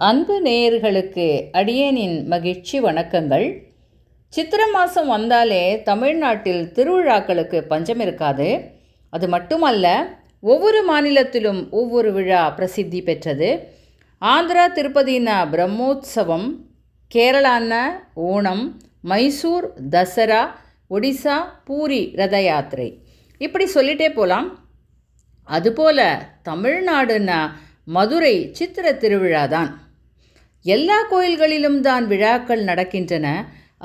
அன்பு நேயர்களுக்கு அடியேனின் மகிழ்ச்சி வணக்கங்கள். சித்திரை மாதம் வந்தாலே தமிழ்நாட்டில் திருவிழாக்களுக்கு பஞ்சம் இருக்காது. அது மட்டுமல்ல ஒவ்வொரு மாநிலத்திலும் ஒவ்வொரு விழா பிரசித்தி பெற்றது. ஆந்திரா திருப்பதினா பிரம்மோத்சவம் கேரளான ஓணம் மைசூர் தசரா ஒடிசா பூரி ரத யாத்திரை இப்படி சொல்லிட்டே போகலாம் அதுபோல தமிழ்நாடுன்னா மதுரை சித்திர திருவிழா தான் எல்லா கோயில்களிலும் தான் விழாக்கள் நடக்கின்றன.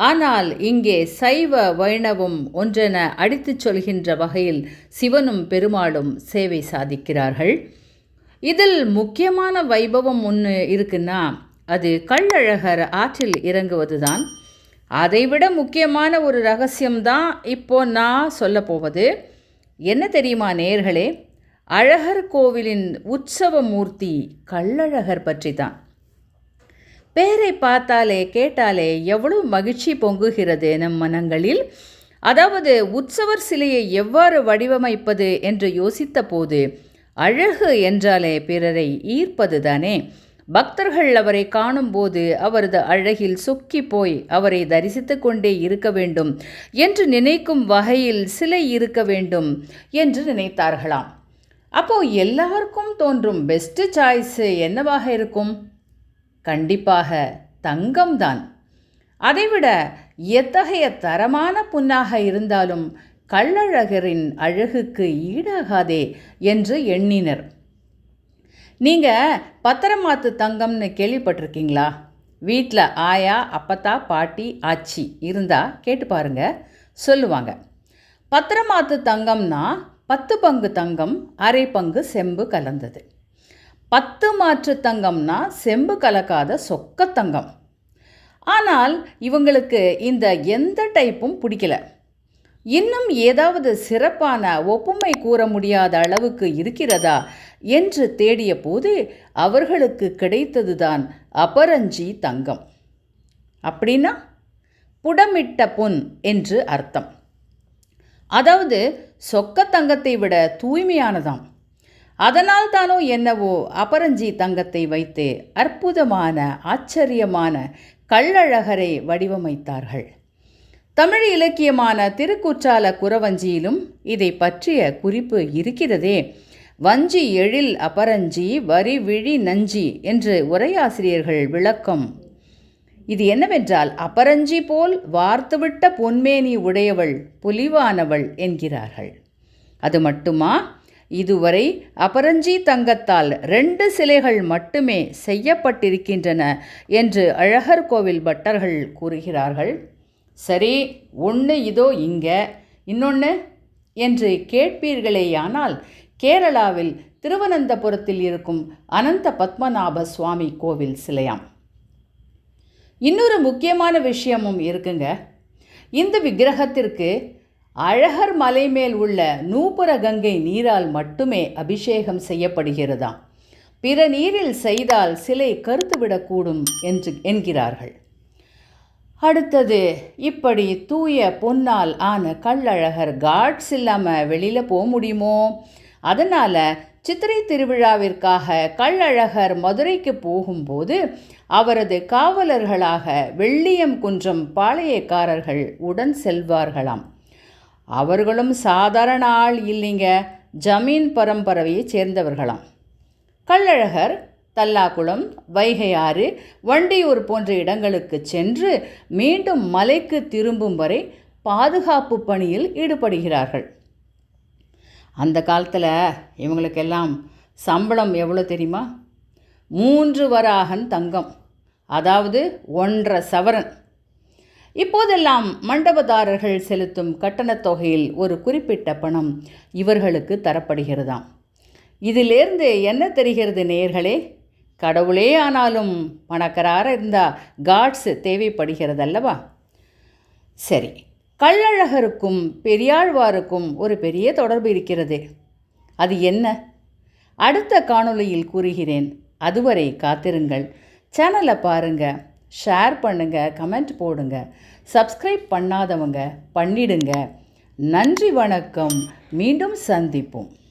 ஆனால் இங்கே சைவ வைணவம் ஒன்றென அடித்துச் சொல்கின்ற வகையில் சிவனும் பெருமாளும் சேவை சாதிக்கிறார்கள். இதில் முக்கியமான வைபவம் ஒன்று இருக்குன்னா அது கள்ளழகர் ஆற்றில் இறங்குவது தான் அதைவிட முக்கியமான ஒரு ரகசியம்தான் இப்போ நான் சொல்ல போவது. என்ன தெரியுமா நேர்களே? அழகர் கோவிலின் உற்சவ மூர்த்தி கள்ளழகர் பற்றி தான் பேரை பார்த்தாலே கேட்டாலே எவ்வளவு மகிழ்ச்சி பொங்குகிறது நம் மனங்களில். அதாவது உற்சவர் சிலையை எவ்வாறு வடிவமைப்பது என்று யோசித்த போது அழகு என்றாலே பிறரை ஈர்ப்பது தானே பக்தர்கள் அவரை காணும்போது அவரது அழகில் சொக்கி போய் அவரை தரிசித்து கொண்டே இருக்க வேண்டும் என்று நினைக்கும் வகையில் சிலை இருக்க வேண்டும் என்று நினைத்தார்களாம். அப்போ எல்லாருக்கும் தோன்றும் பெஸ்ட் சாய்ஸ் என்னவாக இருக்கும்? கண்டிப்பாக தங்கம்தான். அதைவிட எத்தகைய தரமான புண்ணாக இருந்தாலும் கள்ளழகரின் அழகுக்கு ஈடாகாதே என்று எண்ணினர். நீங்கள் பத்திரமாத்து தங்கம்னு கேள்விப்பட்டிருக்கீங்களா? வீட்டில் ஆயா அப்பத்தா பாட்டி ஆச்சி இருந்தால் கேட்டு பாருங்க சொல்லுவாங்க. பத்திரமாத்து தங்கம்னா பத்து பங்கு தங்கம் அரை பங்கு செம்பு கலந்தது. பத்து மாற்று தங்கம்னா செம்பு கலக்காத சொக்க தங்கம். ஆனால் இவங்களுக்கு இந்த எந்த டைப்பும் பிடிக்கல. இன்னும் ஏதாவது சிறப்பான ஒப்புமை கூற முடியாத அளவுக்கு இருக்கிறதா என்று தேடிய போது அவர்களுக்கு கிடைத்ததுதான் அபரஞ்சி தங்கம். அப்படின்னா புடமிட்ட பொன் என்று அர்த்தம். அதாவது சொக்க தங்கத்தை விட தூய்மையானதாம். அதனால் தானோ என்னவோ அபரஞ்சி தங்கத்தை வைத்து அற்புதமான ஆச்சரியமான கள்ளழகரை வடிவமைத்தார்கள். தமிழ் இலக்கியமான திருக்குற்றால குறவஞ்சியிலும் இதை பற்றிய குறிப்பு இருக்கிறதே. வஞ்சி எழில் அபரஞ்சி வரி விழி நஞ்சி என்று உரையாசிரியர்கள் விளக்கம். இது என்னவென்றால் அபரஞ்சி போல் வார்த்துவிட்ட பொன்மேனி உடையவள் புலிவானவள் என்கிறார்கள். அது மட்டுமா? இதுவரை அபரஞ்சி தங்கத்தால் ரெண்டு சிலைகள் மட்டுமே செய்யப்பட்டிருக்கின்றன என்று அழகர் கோவில் பட்டர்கள் கூறுகிறார்கள். சரி ஒன்று இதோ இங்கே இன்னொன்று என்று கேட்பீர்களேயானால் கேரளாவில் திருவனந்தபுரத்தில் இருக்கும் அனந்த பத்மநாப சுவாமி கோவில் சிலையாம். இன்னொரு முக்கியமான விஷயமும் இருக்குங்க. இந்த விக்கிரகத்திற்கு அழகர் மலை மேல் உள்ள நூபுர கங்கை நீரால் மட்டுமே அபிஷேகம் செய்யப்படுகிறதாம். பிற நீரில் செய்தால் சிலை கருத்துவிடக்கூடும் என்று என்கிறார்கள். அடுத்தது இப்படி தூய பொன்னால் ஆன கள்ளழகர் காட்ஸ் இல்லாமல் வெளியில் போக முடியுமோ? அதனால் சித்திரை திருவிழாவிற்காக கள்ளழகர் மதுரைக்கு போகும்போது அவரது காவலர்களாக வெள்ளியம் குன்றம் பாளையக்காரர்கள் உடன் செல்வார்களாம். அவர்களும் சாதாரண ஆள் இல்லைங்க. ஜமீன் பரம்பரையைச் சேர்ந்தவர்களாம். கள்ளழகர் தல்லாக்குளம் வைகையாறு வண்டியூர் போன்ற இடங்களுக்கு சென்று மீண்டும் மலைக்கு திரும்பும் வரை பாதுகாப்பு பணியில் ஈடுபடுகிறார்கள். அந்த காலத்தில் இவங்களுக்கெல்லாம் சம்பளம் எவ்வளோ தெரியுமா? மூன்று வராகன் தங்கம். அதாவது ஒன்றரை சவரன். இப்போதெல்லாம் மண்டபதாரர்கள் செலுத்தும் கட்டணத் தொகையில் ஒரு குறிப்பிட்ட பணம் இவர்களுக்கு தரப்படுகிறதாம். இதிலிருந்து என்ன தெரிகிறது நேர்களே கடவுளே ஆனாலும் பணக்கார இருந்தால் காட்ஸ் தேவைப்படுகிறதல்லவா? சரி கள்ளழகருக்கும் பெரியாழ்வாருக்கும் ஒரு பெரிய தொடர்பு இருக்கிறது. அது என்ன? அடுத்த காணொளியில் கூறுகிறேன். அதுவரை காத்திருங்கள். சேனலை பாருங்கள் ஷேர் பண்ணுங்கள் கமெண்ட் போடுங்க. சப்ஸ்கிரைப் பண்ணாதவங்க பண்ணிடுங்க. நன்றி வணக்கம். மீண்டும் சந்திப்போம்.